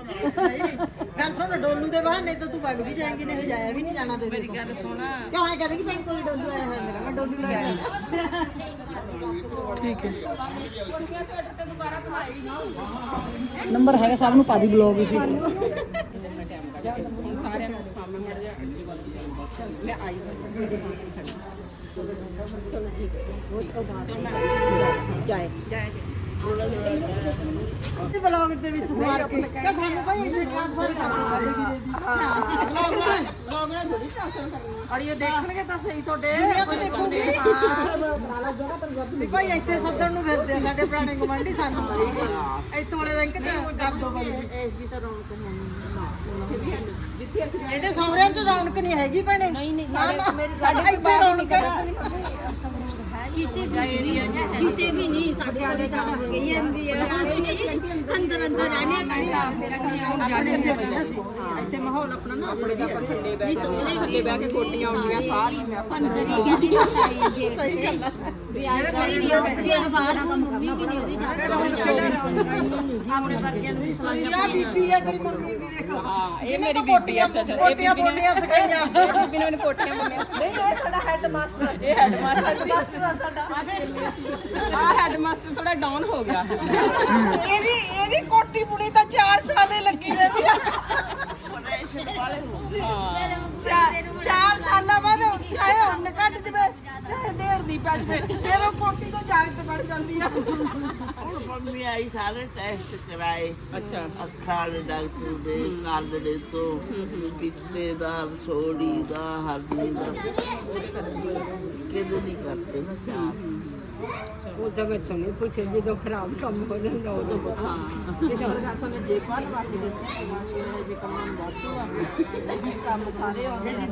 ਗੱਲ ਸੁਣ ਡੋਲੂ ਦੇ ਬਹਾਨੇ ਤਾਂ ਤੂੰ ਵਗ ਵੀ ਜਾਏਂਗੀ ਨਹੀਂ ਜਾਇਆ ਵੀ ਨਹੀਂ ਜਾਣਾ ਤੇਰੇ ਮੇਰੀ ਗੱਲ ਸੁਣ। ਕਿਉਂ ਐ ਕਹਦੇ ਕਿ ਭੈਣ ਕੋਲ ਡੋਲੂ ਆਇਆ ਹੋਇਆ ਮੇਰਾ? ਮੈਂ ਡੋਲੂ ਲੈ ਆਇਆ। ਨੰਬਰ ਹੈਗਾ ਸਭ ਨੂੰ ਪਾ ਦੀ ਬਲੌਗ ਵਿੱਚ ਸਾਰਿਆਂ ਨੂੰ ਸਾਹਮਣੇ ਮੜ ਜਾ ਮੈਂ ਆਈ ਤੇ ਬਲੌਗ ਦੇ ਵਿੱਚ ਸਵਾਰ ਕੇ। ਕਿ ਸਾਨੂੰ ਭਾਈ ਇੱਥੇ ਟ੍ਰਾਂਸਫਰ ਕਰਨਾ ਹੈ। ਵੀਰੇ ਦੀ ਲੋਗ ਨਾ ਥੋੜੀ ਟ੍ਰਾਂਸਫਰ ਕਰਨੀ ਅੜੀਏ ਦੇਖਣਗੇ ਤਾਂ ਸਹੀ ਤੁਹਾਡੇ। ਕੋਈ ਦੇਖੂਗੇ। ਵੀ ਭਾਈ ਇੱਥੇ ਸੱਦਣ ਨੂੰ ਫਿਰਦੇ ਆ ਸਾਡੇ ਪੁਰਾਣੇ ਗਵਾਂਢੀ ਸਾਨੂੰ। ਇੱਥੋਂ ਵਾਲੇ ਬੈਂਕ ਚ ਕਰ ਦੋ ਬਈ ਇਸ ਦੀ ਤਾਂ ਰੌਣਕ ਇਹਦੇ ਸਹੁਰਿਆਂ ਚ ਰੌਣਕ ਨਹੀਂ ਹੈਗੀ ਭੈਣੇ। ਨਹੀਂ ਨਹੀਂ ਸਾਡੇ ਇੱਥੇ ਰੌਣਕ ਹੈ। ਕਿਤੇ ਵੀ ਕਿਤੇ ਵੀ ਨਹੀਂ ਸਾਡੇ ਵਾਲੇ ਤਾਂ ਗਈ ਜਾਂਦੀ ਹੈ ਅੰਦਰ ਅੰਦਰ ਰਹਿਣੇ ਆਪਣੇ ਇੱਥੇ ਵਧੀਆ ਸੀ। ਇੱਥੇ ਮਾਹੌਲ ਆਪਣਾ ਨਾ ਆਪਣੇ ਦਾ ਥੱਲੇ ਬਹਿ ਕੇ ਥੱਲੇ ਬਹਿ ਕੇ ਕੋਟੀਆਂ ਆਉਂਦੀਆਂ ਸਾਰੀ ਮੈਂ ਅੰਦਰ ਹੀ ਕਹਿੰਦੀ ਸਹੀ ਗੱਲ ਆਪਣੇ ਵਰਗਿਆਂ ਨੂੰ ਵੀ ਸਲਾਈ ਆ ਬੀਬੀ ਹੈ ਤੇਰੀ ਮੰਮੀ ਦੀ ਦੇਖੋ। ਹਾਂ ਇਹ ਮੇਰੀ ਬੀਬੀ ਆ ਸੱਚ ਇਹ ਕੋਟੀਆਂ ਬੋਲੀਆਂ ਸਿਖਾਈਆਂ। ਬੀਬੀ ਨੇ ਮੈਨੂੰ ਕੋਟੀਆਂ ਬੰਨੀਆਂ ਸੀ ਨਹੀਂ ਇਹ ਸਾਡਾ ਹੈੱਡ ਮਾਸਟਰ ਇਹ ਹੈਡ ਮਾਸਟਰ ਸੀ ਸਾਡਾ। ਆ ਹੈਡ ਮਾਸਟਰ ਥੋੜਾ ਡਾਊਨ ਹੋ ਗਿਆ। ਇਹਦੀ ਇਹਦੀ ਕੋਟੀ ਪੁੜੀ ਤਾਂ 4 ਸਾਲੇ ਲੱਗੀ ਰਹਿੰਦੀ ਆ। ਚਾਰ ਸਾਲਾਂ ਬਾਅਦ ਚਾਹੇ ਹੁਣ ਕੱਟ ਜਵੇ। ਚਾਹੇ ਦੇੜ ਦੀ ਪੈ ਜਵੇ ਫਿਰ ਉਹ ਕੋਟੀ ਤੋਂ ਜਾਗਟ ਬਣ ਜਾਂਦੀ ਆ। ਹੁਣ ਮੰਮੀ ਆਈ ਸਾਰੇ ਟੈਸਟ ਕਰਾਏ ਅੱਛਾ। ਅੱਖਾਂ ਵਾਲੇ ਡਾਕਟਰ ਦੇ ਕੰਨ ਦੇ ਤੋਂ ਪਿੱਤੇ ਦਾ ਸੋੜੀ ਦਾ ਹਰਨੀ ਦਾ। ਕਿਤੇ ਨਹੀਂ ਕਰਤੇ ਨਾ ਚਾਹ। ਉਹ ਤਾਂ ਮੈਂ ਤੁਹਾਨੂੰ ਪੁੱਛੇ ਜਦੋਂ ਖਰਾਬ ਕੰਮ ਹੋ ਜਾਂਦਾ ਉਦੋਂ ਹਾਂ। ਜਿਹੜਾ ਸਾਨੂੰ ਜੇ ਪਾਲ ਵਾਕੇ ਦਿੱਤੇ ਮਾਸ਼ੂਰੇ ਜੇ ਕੰਮ ਵਾਤੂ ਆ ਇਹ ਕੰਮ ਸਾਰੇ ਆਉਂਦੇ ਨੇ।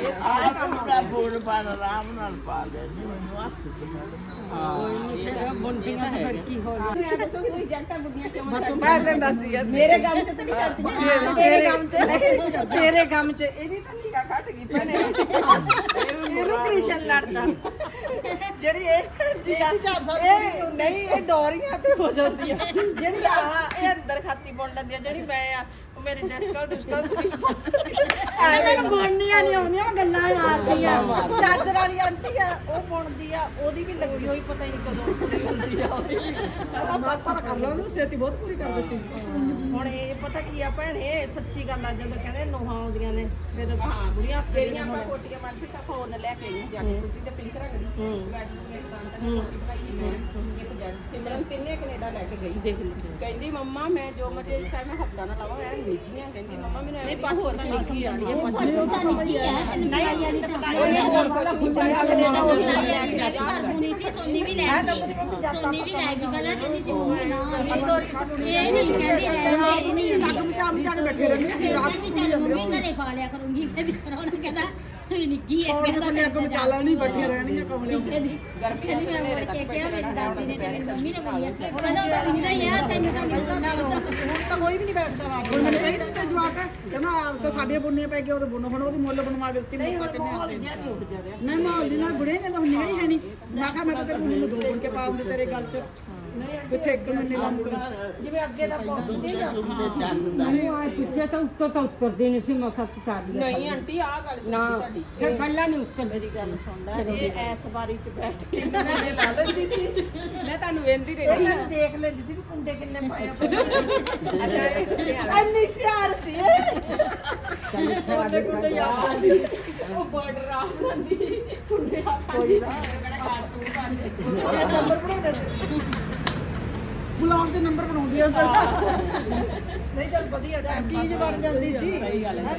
ਇਹ ਸਾਰੇ ਕੰਮ ਆਪਣਾ ਫੋਨ ਪਰ ਆਰਾਮ ਨਾਲ ਪਾ ਲੈ ਜੀ ਮੈਨੂੰ ਹੱਥ ਚ ਫੜ ਬੁੰਦੀਆਂ ਤਾਂ ਹੋ ਮੇਰੇ ਕੰਮ ਚ ਤੇ ਨਹੀਂ ਛੱਡਦੀ। ਤੇਰੇ ਕੰਮ ਚ। ਤੇਰੇ ਕੰਮ ਚ ਇਹਦੀ ਤਾਂ ਨਿਗਾ ਘਟ ਗਈ ਭੈਣੇ। ਇਹਨੂੰ ਕ੍ਰਿਸ਼ਨ ਲੜਦਾ। ਜਿਹੜੀ ਇਹ ਜੀਆ ਇਹ ਨਹੀਂ ਇਹ ਡੋਰੀਆਂ ਤੇ ਹੋ ਜਾਂਦੀ ਆ ਜਿਹੜੀ ਆਹ ਇਹ ਅੰਦਰ ਖਾਤੀ ਬੁਣ ਲੈਂਦੀ ਆ ਜਿਹੜੀ ਮੈਂ ਆ ਮੇਰੀ ਡਿਸਕੋ ਡਿਸਕੋ ਸਲੀਪ ਐ ਮੈਨੂੰ ਬੁਣਨੀਆਂ ਨਹੀਂ ਆਉਂਦੀਆਂ ਮੈਂ ਗੱਲਾਂ ਹੀ ਮਾਰਦੀ ਆ ਚਾਦਰ ਵਾਲੀ ਆਂਟੀ ਆ ਉਹ ਬੁਣਦੀ ਆ ਉਹਦੀ ਵੀ ਲੱਗੀ ਹੋਈ ਪਤਾ ਹੀ ਨਹੀਂ ਕਦੋਂ ਪੂਰੀ ਹੁੰਦੀ ਆ ਉਹਦੀ। ਉਹਦਾ ਬਸ ਕਰ ਲਓ ਉਹਨੂੰ ਛੇਤੀ ਬਹੁਤ ਪੂਰੀ ਕਰਦੇ ਸੀ। ਹੁਣ ਇਹ ਪਤਾ ਕੀ ਆ ਭੈਣੇ ਸੱਚੀ ਗੱਲ ਆ ਜਦੋਂ ਕਹਿੰਦੇ ਨੋਹਾਂ ਆਉਂਦੀਆਂ ਨੇ ਫਿਰ ਬੁੜੀਆਂ ਜਿਹੜੀਆਂ ਆਪਾਂ ਕੋਟੀਆਂ ਮੰਨ ਫਿਰ ਫੋਨ ਲੈ ਕੇ ਆਈਆਂ ਜੱਟ ਕੁੱਤੀ ਤੇ ਪਿੰਕ ਰੰਗ ਦੀ। ਬੈਡ ਨੂੰ ਮੇਰੇ ਤਾਂ ਤਾਂ ਕੋਟੀ ਪਾਈ ਮੈਂ ਇੱਕ ਜੱਟ ਸਿਮਰਨ ਤਿੰਨੇ ਕੈਨੇਡਾ ਲੈ ਕੇ ਗਈ। ਦੇਖ। ਲਈ ਕਹਿੰਦੀ ਮੰਮਾ ਮੈਂ ਜੋ ਮਰਜ਼ੀ ਚਾਹੇ ਮੈਂ ਹਫਤਾ ਨਾ ਲਾਵਾਂ ਐ ਨਿੱਕੀਆਂ ਕਹਿੰਦੀ ਮੰਮਾ ਮੈਨੂੰ ਐਵੇਂ ਪੱਛ ਹੋਰ ਨਿੱਕੀ ਆਣੀ ਹੈ ਪੱਛ ਪਸ਼ੂ ਤਾਂ ਨਿਕਲੀ ਹੈ ਨਹੀਂ ਆਈ ਵਾਲੀ ਤਾਂ ਉਹਨੇ ਹੋਰ ਕੁਝ ਸੋਨੀ ਵੀ ਲੈ ਗਈ ਸੋਨੀ ਵੀ ਲੈ ਗਈ ਪਹਿਲਾਂ ਕਹਿੰਦੀ ਸੀ ਮੰਮੀ ਸੋਰੀ ਇਹ ਨਹੀਂ ਕਹਿੰਦੀ ਰਹਿੰਦੇ ਨਹੀਂ ਲੱਗ ਮਚਾ ਮਚਾ ਕੇ ਬੈਠੇ ਰਹਿੰਦੇ ਸੀ ਰਾਤ ਨੂੰ ਮੰਮੀ ਘਰੇ ਪਾ ਲਿਆ ਕਰੂੰਗੀ ਕਹਿੰਦੀ ਉਹਨੇ ਕਹਿੰਦਾ ਇਹ ਨਿੱਗੀ ਹੈ ਕਹਿੰਦਾ ਮੈਂ ਅੱਗ ਮਚਾ ਲਾ ਨਹੀਂ ਬੈਠੇ ਰਹਿਣੀਆਂ ਕਮਲੇ ਕਹਿੰਦੀ ਕਹਿੰਦੀ ਮੈਂ ਹੋਰ ਕਿਹਾ ਮੇਰੀ ਦਾਦੀ ਨੇ ਤੇ ਮੇਰੀ ਮੰਮੀ ਨੇ ਬੋਲਿਆ ਕਹਿੰਦਾ ਉਹ ਨਹੀਂ ਹੈ ਤੈਨੂੰ ਤਾਂ ਨਹੀਂ ਪਤਾ ਤਾਂ ਕੋਈ ਵੀ ਨਹੀਂ ਬੈਠਦਾ ਵਾਰ ਹੁਣ ਮੈਨੂੰ ਕਹਿੰਦਾ ਤੇ ਆਪ ਤਾਂ ਸਾਡੇ ਬੁੰਨੇ ਪੈ ਗਏ ਉਹਦੇ ਬੁੰਨ ਹੁਣ ਉਹਦੀ ਮੁੱਲ ਬਣਵਾ ਕੇ ਦਿੱਤੀ ਮਸਾ ਕਿੰਨੇ ਰਿਹਾ। ਨਹੀਂ ਮਾਹੌਲ ਦੀ ਨਾਲ ਬੁੜੇ ਨੇ ਤਾਂ ਹੁੰਦੀਆਂ ਹੀ ਹੈ ਨਹੀਂ ਮੈਂ ਕਿਹਾ ਮੈਂ ਤਾਂ ਤੇਰੇ ਬੁੰਨੇ ਨੂੰ ਦੋ ਬੁੰਨ ਕੇ ਪਾ ਦਿੰਦੇ ਤੇਰੇ ਗੱਲ 'ਚ। ਕਿੱਥੇ ਇੱਕ ਮੰਨੇ ਲੰਮ ਜਿਵੇਂ ਅੱਗੇ ਦਾ ਪਹੁੰਚਦੀ ਨਾ ਸੁਣਦੇ ਚੱਲਦਾ ਪਿੱਛੇ ਤਾਂ ਉੱਤੋਂ ਤਾਂ ਉੱਤਰਦੇ ਨਹੀਂ ਸੀ ਮੈਂ ਖੱਤ ਕਰ ਲਿਆ। ਨਹੀਂ ਆਂਟੀ ਆਹ ਗੱਲ ਨਾ ਫਿਰ ਪਹਿਲਾਂ ਨਹੀਂ ਉੱਤਰ ਮੇਰੀ ਗੱਲ ਸੁਣਦਾ। ਇਹ ਐਸ ਬਾਰੀ ਚ ਬੈਠ ਕੇ। ਮੈਂ ਲਾ ਲੈਂਦੀ ਸੀ। ਮੈਂ ਤੁਹਾਨੂੰ ਵੇਂਦੀ ਰਹੀ ਇਹਨਾਂ ਨੂੰ ਦੇਖ ਲੈਂਦੀ ਸੀ ਵੀ ਕੁੰਡੇ ਕਿੰਨੇ ਪਾਏ ਆ। ਅੱਛਾ ਇੰਨੀ ਸਿਆਰ ਸੀ ਕੁੰਡੇ ਕੁੰਡੇ ਯਾਦ ਸੀ ਉਹ ਬਾਰਡਰ ਆ ਬਣਾਉਂਦੀ ਕੁੰਡੇ ਆ ਪਾਣੀ ਦਾ ਬੜਾ ਕਾਰਟੂਨ ਬਣਦੇ। ਨੰਬਰ ਬਣਾਉਂਦੇ ਬਲੌਗ ਦੇ ਨੰਬਰ ਬਣਾਉਂਦੀ ਆ। ਨਹੀਂ ਚੱਲ ਵਧੀਆ ਚੀਜ਼ ਬਣ ਜਾਂਦੀ ਸੀ। ਸਹੀ ਗੱਲ ਹੈ।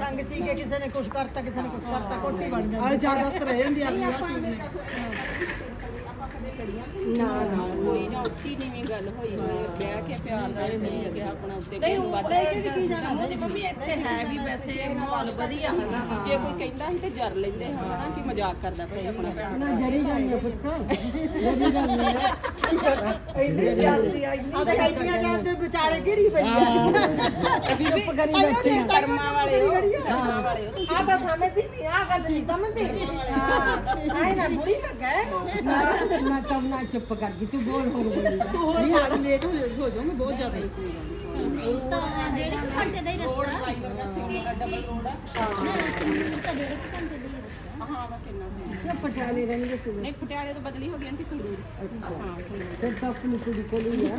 ਸੰਗ ਸੀ ਕਿ ਕਿਸੇ ਨੇ ਕੁਝ ਕਰਤਾ ਕਿਸੇ ਨੇ ਕੁਝ ਕਰਤਾ ਕੋਟੀ ਬਣ ਜਾਂਦੀ ਆ ਜ਼ਿਆਦਾਤਰ ਰਹਿ ਜਾਂਦੀ ਆ ਦੀ। ਨਾ ਨਾ। ਕੋਈ ਨਾ ਉੱਚੀ ਨੀਵੀਂ ਗੱਲ ਹੋਈ ਹੋਈ ਹੈ। ਬਹਿ ਕੇ ਪਿਆਰ ਨਾਲ ਨਹੀਂ ਕਿ ਆਪਣਾ ਉੱਤੇ ਨਹੀਂ ਕੋਈ ਵੱਧ ਉਹ ਇਹ ਵੀ ਕੀ ਜਾਣਾ। ਉਹਦੀ ਮੰਮੀ ਇੱਥੇ ਹੈ ਵੀ ਵੈਸੇ ਮਾਹੌਲ ਵਧੀਆ ਹਨਾ ਜੇ ਕੋਈ ਕਹਿੰਦਾ ਸੀ ਤੇ ਜਰ ਲੈਂਦੇ ਹਾਂ ਹਨਾ ਕਿ ਮਜ਼ਾਕ ਕਰਦਾ ਪਿਆ ਆਪਣਾ। ਭੈਣ ਨਾ ਜਰੀ ਜਾਂਦੇ ਪੁੱਤ। ਜਰੀ ਜਾਂਦੇ ਇੰਨੀ ਜਾਂਦੀ ਆ। ਇੰਨੀ ਤਾਂ ਕਹਿੰਦੀਆਂ ਜਾਂਦੇ ਵਿਚਾਰੇ ਘਿਰੀ ਪਈ ਆ। ਬੀਬੀ ਬੈਠੇ ਆ। ਕਰਮਾਂ ਵਾਲੇ ਹੋ। ਹੋ ਆ ਤਾਂ ਸਮਝਦੀ ਨਹੀਂ ਆ ਗੱਲ ਨਹੀਂ ਸਮਝਦੀ। ਹਾਂ। ਆਏ ਨਾ ਬੁੜੀ ਨਾ ਗਏ ਨੂੰ ਨਾ ਤਾਂ ਨਾ ਚੁੱਪ ਕਰ ਗਈ ਤੂੰ ਬੋਲ ਹੋਰ ਬੋਲੀ ਜਾ। ਨਹੀਂ ਹਾਲ ਲੇਟ ਹੋ ਹੋ ਜਾਊਂਗੇ ਬਹੁਤ ਜ਼ਿਆਦਾ ਹੀ ਤਾਂ ਡੇਢ ਕੁ ਘੰਟੇ ਦਾ ਹੀ ਰਸਤਾ। ਡਰਾਈਵਰ ਦਾ ਸਿੰਗਲ ਦਾ ਡਬਲ ਰੋਡ ਆ ਤਾਂ ਡੇਢ ਕੁ ਘੰਟੇ ਦਾ ਹੀ ਹਾਂ ਬਸ ਇੰਨਾ। ਕੁ। ਕਿਉਂ ਪਟਿਆਲੇ ਰਹਿੰਗੇ ਤੂੰ ਨਹੀਂ ਪਟਿਆਲੇ ਤੋਂ ਬਦਲੀ ਹੋ ਗਈ ਆਂਟੀ ਸੰਗਰੂਰ ਹਾਂ ਸੰਗਰੂਰ ਫਿਰ ਤਾਂ ਆਪਣੀ ਕੁੜੀ ਕੋਲ ਹੀ ਆ।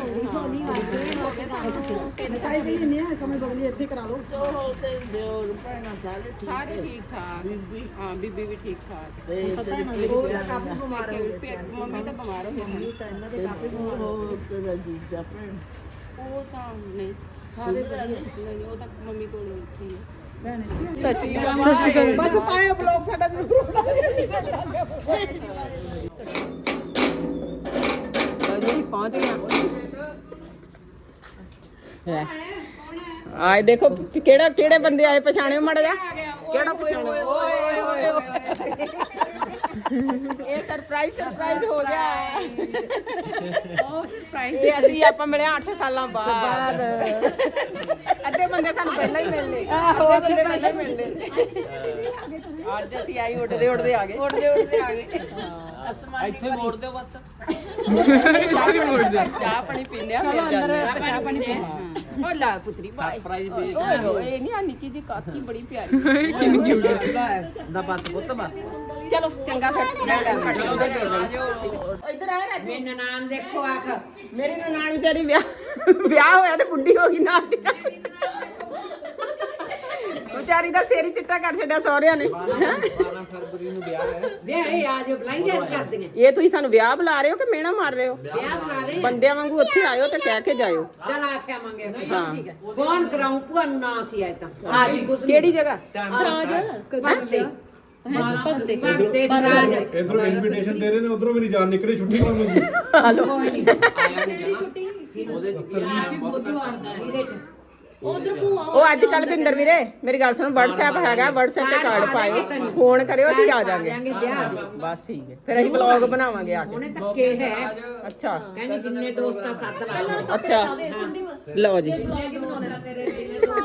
ਹੀ ਨਹੀਂ ਹੈ ਸਮਝ ਬਗਲੀ ਇੱਥੇ ਕਰਾ ਲਓ। ਤੋ ਤੇ ਦਿਓਰ ਭੈਣਾਂ ਸਾਰੇ ਠੀਕ ਸਾਰੇ ਠੀਕ ਠਾਕ ਹਾਂ ਬੀਬੀ ਵੀ ਠੀਕ ਠਾਕ। ਤੇ ਤੇਰੀ ਉਹ ਤਾਂ ਕਾਫੀ ਬਿਮਾਰ ਹੋ ਗਏ ਸੀ ਤੇ ਮੰਮੀ ਤਾਂ ਬਿਮਾਰ ਹੋ ਗਈ ਸੀ ਤਾਂ ਇਹਨਾਂ ਦੇ ਕਾਫੀ ਬਿਮਾਰ ਉਹ ਤੇਰਾ ਜੀਜਾ ਭੈਣ। ਉਹ ਤਾਂ ਨਹੀਂ। ਸਾਰੇ ਵਧੀਆ। ਨਹੀਂ ਉਹ ਤਾਂ ਮੰਮੀ ਕੋਲ ਹੀ ਉੱਠੀ ਹੈ ਸਤਿ ਸ਼੍ਰੀ ਅਕਾਲ। ਬਸ ਪਾਏ ਬਲੌਗ ਸਾਡਾ ਜ਼ਰੂਰ ਜੀ ਪਹੁੰਚ ਗਿਆ ਆਏ ਦੇਖੋ ਕਿਹੜਾ ਕਿਹੜੇ ਬੰਦੇ ਆਏ ਪਛਾਣਿਓ ਮੜ ਜਾ ਕਿਹੜਾ ਪਛਾਣਿਓ ਓਏ ਓਏ ਓਏ। ਇਹ ਸਰਪ੍ਰਾਈਜ਼ ਸਰਪ੍ਰਾਈਜ਼ ਹੋ ਗਿਆ ਉਹ ਸਰਪ੍ਰਾਈਜ਼ ਇਹ ਅਸੀਂ ਆਪਾਂ ਮਿਲੇ 8 ਸਾਲਾਂ ਬਾਅਦ। ਅੱਧੇ ਬੰਦੇ ਸਾਨੂੰ ਪਹਿਲਾਂ ਹੀ ਮਿਲ ਲਏ। ਆਹੋ ਬੰਦੇ ਪਹਿਲਾਂ ਹੀ ਮਿਲ ਲਏ। ਅੱਜ ਅਸੀਂ ਆਈ ਉੱਡਦੇ ਉੱਡਦੇ ਆ ਗਏ। ਉੱਡਦੇ ਉੱਡਦੇ ਆ ਗਏ। ਇੱਥੇ ਮੋੜ ਦਿਓ ਬਸ। ਇੱਥੇ ਮੋੜ ਦਿਓ। ਚਾਹ ਪਾਣੀ ਪੀ ਲਿਆ ਫਿਰ ਜਾਂਦੇ ਆ। ਚਾਹ ਪਾਣੀ ਪੀ ਉਹ ਲਾ ਪੁੱਤਰੀ ਬਾਈ ਸਰਪ੍ਰਾਈਜ਼ ਵੀ ਓਏ ਹੋਏ ਨਹੀਂ ਆ ਨਿੱਕੀ ਜੀ ਕਾਕੀ ਬੜੀ ਪਿਆਰੀ। ਕਿੰਨੀ ਕਿਊਟ ਦਾ ਬਸ ਪੁੱਤ ਬਸ। ਚਲੋ ਚੰਗਾ ਫਿਰ ਚਲੋ ਇੱਧਰ ਆ ਰਾਜੂ। ਮੇਰੀ ਨਨਾਣ ਦੇਖੋ ਆਖ। ਮੇਰੀ ਨਨਾਣ ਵਿਚਾਰੀ ਵਿਆਹ ਵਿਆਹ ਹੋਇਆ ਤੇ ਬੁੱਢੀ ਹੋ ਗਈ ਨਾਲ ਦੀ ਨਾਲ। ਵਿਚਾਰੀ ਦਾ ਸਿਰ ਹੀ ਚਿੱਟਾ ਕਰ ਛੱਡਿਆ ਸਹੁਰਿਆਂ ਨੇ। ਵੇ ਇਹ ਆ ਜੋ ਬਲਾਈ ਯਾਦ ਕਰਦੀਆਂ। ਇਹ ਤੁਸੀਂ ਸਾਨੂੰ ਵਿਆਹ ਬੁਲਾ ਰਹੇ ਹੋ ਕਿ ਮਿਹਣਾ ਮਾਰ ਰਹੇ ਹੋ? ਵਿਆਹ ਬਣਾ ਰਹੇ ਬੰਦਿਆਂ ਵਾਂਗੂ ਉੱਥੇ ਆਇਓ ਤੇ ਕਹਿ ਕੇ ਜਾਇਓ। ਚਲ ਆ ਕੇ ਆਵਾਂਗੇ ਅਸੀਂ। ਠੀਕ ਹੈ। ਫੋਨ ਕਰਾਉਂ ਭੂਆ ਨੂੰ ਨਾ ਸੀ ਆਏ ਤਾਂ। ਆ ਜੀ। ਕੁਛ ਕਿਹੜੀ ਜਗ੍ਹਾ? ਫਰਾਜ ਭਗਤੇ। ਇਧਰੋਂ ਇਨਵੀਟੇਸ਼ਨ ਦੇ ਰਹੇ ਨੇ ਉਧਰੋਂ ਮੇਰੀ ਜਾਨ ਨਿਕਲੀ ਛੁੱਟੀ ਕਰ ਲੂੰਗੀ *laughs* ਉਧਰ ਭੂਆ ਉਹ ਅੱਜ ਕੱਲ ਭਿੰਦਰ ਵੀਰੇ ਮੇਰੀ ਗੱਲ ਸੁਣ WhatsApp ਹੈਗਾ WhatsApp ਤੇ ਕਾਰਡ ਪਾਇਓ ਫੋਨ ਕਰਿਓ ਅਸੀਂ ਆ ਜਾਾਂਗੇ ਬਸ ਠੀਕ ਹੈ। ਫਿਰ ਅਸੀਂ ਵਲੌਗ ਬਣਾਵਾਂਗੇ ਆ ਕੇ। ਧੱਕੇ ਹੈ। ਅੱਛਾ। ਕਹਿੰਦੀ ਜਿੰਨੇ ਦੋਸਤਾਂ ਸੱਦ ਲਾ ਅੱਛਾ ਲਓ ਜੀ।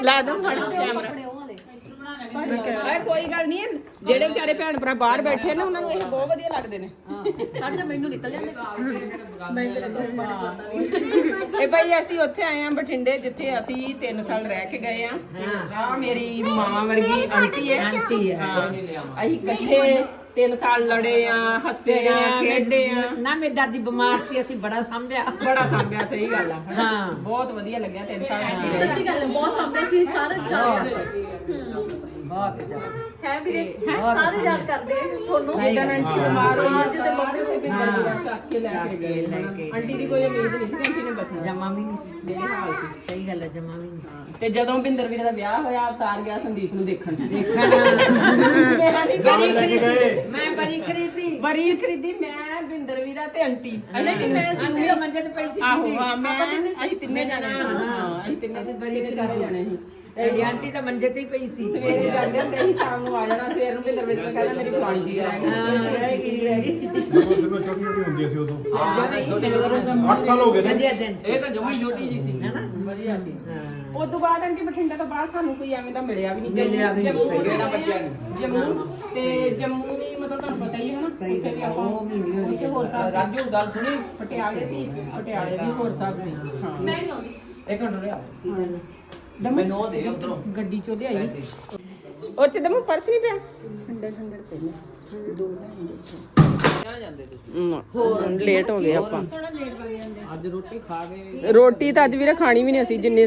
ਲਾ ਦੋ ਫੜ ਕੈਮਰਾ ਆਏ ਕੋਈ ਗੱਲ ਨਹੀਂ ਜਿਹੜੇ ਵਿਚਾਰੇ ਭੈਣ ਭਰਾ ਬਾਹਰ ਬੈਠੇ ਨੇ ਉਹਨਾਂ ਨੂੰ ਇਹ ਬਹੁਤ ਵਧੀਆ ਲੱਗਦੇ ਨੇ। ਕੱਢ ਮੈਨੂੰ ਨਿਕਲ ਜਾਂਦੇ। ਇਹ ਭਾਈ ਅਸੀਂ ਉੱਥੇ ਆਏ ਆ ਬਠਿੰਡੇ ਜਿੱਥੇ ਅਸੀਂ 3 ਸਾਲ ਰਹਿ ਕੇ ਗਏ ਆ ਆ ਮੇਰੀ ਮਾਂ ਵਰਗੀ ਆਂਟੀ ਹੈ। ਆਂਟੀ ਹੈ। ਅਸੀਂ ਇਕੱਠੇ 3 ਸਾਲ ਲੜੇ ਆ ਹੱਸੇ ਆ ਖੇਡੇ ਆ ਨਾ ਮੇਰੀ ਦਾਦੀ ਬਿਮਾਰ ਸੀ ਅਸੀਂ ਬੜਾ ਸੰਭਿਆ। ਬੜਾ ਸੰਭਿਆ ਸਹੀ ਗੱਲ ਆ। ਹਾਂ। ਬਹੁਤ ਵਧੀਆ ਲੱਗਿਆ 3 ਸਾਲ ਅਸੀਂ ਰਹੇ। ਸੱਚੀ ਗੱਲ ਹੈ ਬਹੁਤ ਸਾਹਮਣੇ ਸੀ ਸਾਰੇ ਕਰਦੇ ਬਹੁਤ ਜ਼ਿਆਦਾ ਹੈ ਵੀਰੇ ਸਾਰੇ ਯਾਦ ਕਰਦੇ ਤੁਹਾਨੂੰ। ਜਿੱਦਣ ਆਂਟੀ ਬਿਮਾਰ ਹੋਈ ਅੱਜ ਤੇ ਮੰਮੀ ਤੇ ਬਿੰਦਰ ਵੀਰਾ ਚੱਕ ਕੇ ਲੈ ਕੇ ਗਏ। ਲੈ ਕੇ ਆਂਟੀ ਦੀ ਕੋਈ ਉਮੀਦ ਨਹੀਂ ਸੀ ਕਿ ਆਂਟੀ ਨੇ ਬਚਣਾ। ਜਮਾ ਵੀ ਨਹੀਂ ਸੀ। ਮੇਰੇ ਹਾਲ ਸੀ। ਸਹੀ ਗੱਲ ਹੈ ਜਮਾ ਵੀ ਨਹੀਂ ਸੀ। ਤੇ ਜਦੋਂ ਬਿੰਦਰ ਵੀਰੇ ਦਾ ਵਿਆਹ ਹੋਇਆ ਅਵਤਾਰ ਗਿਆ ਸੰਦੀਪ ਨੂੰ ਦੇਖਣ। ਕੇ ਗਏ ਮੈਂ ਬੜੀ ਖਰੀਦੀ। ਬਰੀ ਖਰੀਦੀ ਮੈਂ ਬਿੰਦਰ ਵੀਰਾ ਤੇ ਆਂਟੀ। ਅਸੀਂ ਤਿੰਨੇ ਅੰਦਰ ਮੰਜੇ ਤੇ ਪਈ ਸੀ ਆਹੋ ਹਾਂ ਮੈਂ ਅਸੀਂ ਤਿੰਨੇ ਜਾਣੇ ਸੀ। ਹਾਂ ਅਸੀਂ ਤਿੰਨੇ ਅਸੀਂ ਬੜੀ ਚਾਰੇ ਜਾਣੇ ਸੀ। ਸਾਡੀ ਆਂਟੀ ਤਾਂ ਮੰਜੇ ਤੇ ਹੀ ਪਈ ਸੀ। ਸਵੇਰੇ ਜਾਂਦੇ ਹੁੰਦੇ ਸੀ ਸ਼ਾਮ ਨੂੰ ਆ ਜਾਣਾ ਸਵੇਰ ਨੂੰ ਬਿੰਦਰ ਵੀਰੇ ਨੂੰ ਕਹਿੰਦਾ ਮੇਰੀ ਫਲਾਣੀ ਚੀਜ਼ ਰਹਿ ਗਈ। ਹਾਂ ਰਹਿ ਗਈ ਰਹਿ ਗਈ। ਜਦੋਂ ਜਦੋਂ ਛੋਟੀ ਛੋਟੀ ਹੁੰਦੀ ਸੀ ਉਦੋਂ। ਛੋਟੇ 8 ਸਾਲ ਹੋ ਗਏ ਨੇ। ਵਧੀਆ ਦਿਨ ਸੀ। ਇਹ ਤਾਂ ਜਮੀ ਛੋਟੀ ਜੀ ਸੀ। ਹੈਨਾ ਵਧੀਆ ਸੀ। ਹਾਂ। ਉਸ ਤੋਂ ਬਾਅਦ ਆਂਟੀ ਬਠਿੰਡਾ ਤੋਂ ਬਾਅਦ ਸਾਨੂੰ ਕੋਈ ਐਵੇਂ ਦਾ ਮਿਲਿਆ ਵੀ ਨਹੀਂ। ਮਿਲਿਆ ਵੀ ਨਹੀਂ, ਜੰਮੂ ਸਹੀ ਜਿਹੜਾ ਬੱਚਿਆ ਨਹੀਂ ਜੰਮੂ। ਤੇ ਜੰਮੂ ਵੀ ਮਤਲਬ ਤੁਹਾਨੂੰ ਪਤਾ ਹੀ ਹੈ ਨਾ ਉੱਥੇ ਵੀ ਗੱਲ, ਆਪਾਂ ਉਹ ਮਹੀਨੇ ਹੋਈ। ਉੱਥੇ ਹੋਰ ਸਾਹਿਬ ਸੀ। ਰਾਜੂ ਗੱਲ ਸੁਣੀ? ਪਟਿਆਲੇ ਸੀ। ਪਟਿਆਲੇ ਵੀ ਹੋਰ ਸਾਹਿਬ ਸੀ। ਮੈਂ ਨਹੀਂ ਆਉਂਦੀ। ਇੱਕ ਮਿੰਟ ਰਿਆ ਮੈਨੂੰ ਦੇ ਉਧਰੋਂ। ਗੱਡੀ ਚੋਂ ਲਿਆਈ। ਉਹ ਚ ਦਮ ਪਰਸ ਨਹੀਂ ਪਿਆ? ਠੰਡਾ ਠੰਡਾ ਤੇ ਦੋ ਹੋਰ ਲੇਟ ਹੋ ਗਏ ਆਪਾਂ। ਥੋੜਾ ਲੇਟ ਵਗ ਜਾਂਦੇ। ਅੱਜ ਰੋਟੀ ਖਾ ਕੇ ਰੋਟੀ ਤਾਂ ਅੱਜ ਵੀਰੇ ਖਾਣੀ ਵੀ ਨਹੀਂ ਅਸੀਂ ਜਿੰਨੇ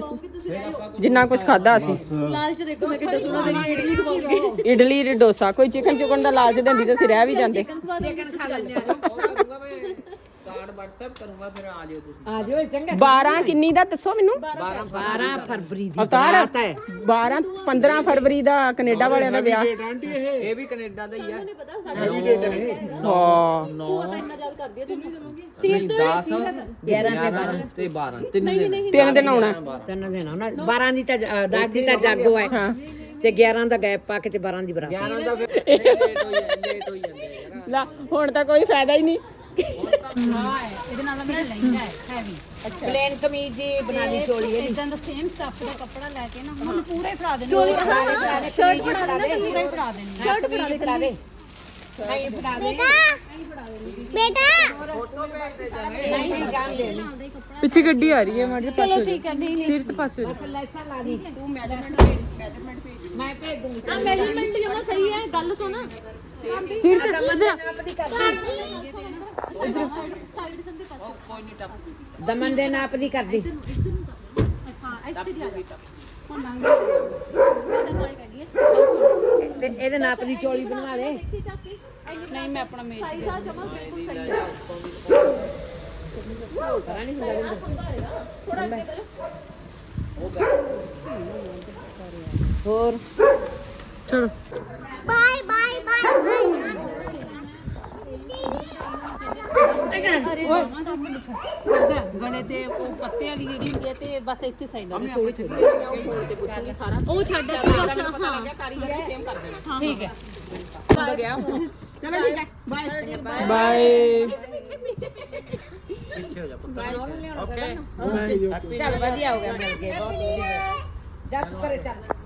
ਜਿੰਨਾ ਕੁਝ ਖਾਦਾ ਅਸੀਂ। ਲਾਲਚ ਦੇਖੋ ਮੈਂ ਕਿੱਦਾਂ ਸੋਹਣਾ ਤੇਰੀ ਇਡਲੀ ਖਵਾਉਂਗੀ ਇਡਲੀ ਤੇ ਡੋਸਾ ਕੋਈ ਚਿਕਨ ਚੁਕਨ ਦਾ ਲਾਲਚ ਦਿੰਦੀ ਤਾਂ ਅਸੀਂ ਰਹਿ ਵੀ ਜਾਂਦੇ। ਚਿਕਨ ਖਵਾ ਦੇ ਤੁਸੀਂ ਗੱਲ ਕਰੂੰਗਾ ਮੈਂ ਕਾਰਡ WhatsApp ਕਰੂੰਗਾ ਫਿਰ ਆ ਜਿਓ ਤੁਸੀਂ। ਆ ਜਾਓ ਚੰਗਾ। 12 ਕਿੰਨੀ ਦਾ ਦੱਸੋ ਮੈਨੂੰ? 12 ਫਰਵਰੀ ਦੀ। ਅਵਤਾਰ ਰਾਤ ਹੈ। 12 15 ਫਰਵਰੀ ਦਾ ਕੈਨੇਡਾ ਵਾਲਿਆਂ ਦਾ ਵਿਆਹ। ਆਂਟੀ ਇਹ? ਇਹ ਵੀ ਕੈਨੇਡਾ ਦਾ ਹੀ ਆ। ਨਹੀਂ ਪਤਾ ਸਾਡਾ ਹਾਂ। ਭੂਆ ਤਾਂ ਇੰਨਾ ਯਾਦ ਕਰਦੀ ਹੈ ਤੁਹਾਨੂੰ ਨਹੀਂ 10 11 ਤੇ 12 ਤੇ 12 ਤਿੰਨ ਦਿਨ। ਤਿੰਨ ਦਿਨ ਆਉਣਾ। ਤਿੰਨ ਦਿਨ ਨਾ 12 ਦੀ ਤਾਂ ਦਾਦ ਦੀ ਤਾਂ ਜਾਗੋ ਹੈ। ਹਾਂ। ਤੇ 11 ਦਾ ਗੈਪ ਪਾ ਕੇ ਤੇ 12 ਦੀ ਬਰਾਤ। 11 ਦਾ ਫਿਰ ਲੇਟ ਹੋ ਜਾਂਦੇ ਲੇਟ ਹੋ ਜਾਂਦੇ ਆ। ਯਾਰ ਲੈ ਹੁਣ ਤਾਂ ਕੋਈ ਫਾਇਦਾ ਹੀ ਨਹੀਂ। ਇਹਦੇ ਨਾਲ ਮੈਂ ਲੈਂਦਾ ਹੈ ਹੈਵੀ ਪਲੇਨ ਕਮੀਜ਼ ਦੀ ਬਣਾ ਲਈ ਚੋਲੀ ਹੈ ਇਦਾਂ ਦਾ ਸੇਮ ਸਟੱਫ ਦਾ ਕੱਪੜਾ ਲੈ ਕੇ ਨਾ ਹੁਣ ਪੂਰਾ ਹੀ ਫੜਾ ਦੇਣਾ ਚੋਲੀ ਸ਼ਰਟ ਫੜਾ ਦੇਣਾ ਪੂਰਾ ਹੀ ਫੜਾ ਦੇਣਾ ਸ਼ਰਟ ਫੜਾ ਦੇ ਫੜਾ ਦੇ। ਨਹੀਂ ਫੜਾ ਦੇ। ਦੇ। ਪਿੱਛੇ ਗੱਡੀ ਆ ਰਹੀ ਹੈ ਮਾੜੀ ਚਲੋ ਠੀਕ ਹੈ ਨਹੀਂ ਨਹੀਂ। ਸਿਰ ਪਾਸੇ ਬਸ ਲੈਸਾਂ ਲਾ ਦੀ। ਤੂੰ ਮੈਜਰਮੈਂਟ ਮੈਂ ਭੇਜ ਦੂੰਗੀ। ਆ ਮੈਜ਼ਰਮੈਂਟ ਜਮਾ ਸਹੀ ਹੈ ਗੱਲ ਸੁਣ। ਸਿਰ ਤੇ ਦੇ ਸਾਈਡ ਸੰਦੇ ਪਾਸੇ ਦਮਨ ਦੇ ਨਾਪ ਦੀ ਕਰ ਦੀ ਹਾਂ ਇੱਥੇ ਦੀ। ਆ ਜਾ ਹੁਣ ਲੰਘ ਇਹਦਾ ਤੇ ਨਾਪ ਦੀ ਚੋਲੀ ਦੇਖੀ ਚਾਕੀ ਨਹੀਂ ਮੈਂ ਆਪਣਾ ਮੇਜ ਸਾਈਜ਼ ਆ ਜਮਾ ਬਿਲਕੁਲ ਸਹੀ ਹੈ ਥੋੜਾ ਅੱਗੇ ਕਰੋ। ਹੋਰ। ਚਲੋ। ਗਲੇ ਤੇ ਉਹ ਪੱਤੇ ਵਾਲੀ ਜਿਹੜੀ ਹੁੰਦੀ ਹੈ ਤੇ ਬਸ ਇੱਥੇ ਸਾਈਡ ਤੇ ਥੋੜੀ ਥੋੜੀ ਉਹ ਛੱਡ ਬਸ ਹਾਂ। ਠੀਕ ਹੈ। ਚਲੋ। ਠੀਕ ਹੈ। ਬਾਏ ਬਾਏ ਪਿੱਛੇ ਹੋ ਜਾ ਪੁੱਤਰ ਓਕੇ ਚੱਲ ਵਧੀਆ ਹੋ ਗਿਆ ਮਿਲ ਕੇ। ਬਹੁਤ ਵਧੀਆ ਜਾ ਤੂੰ ਚੱਲ।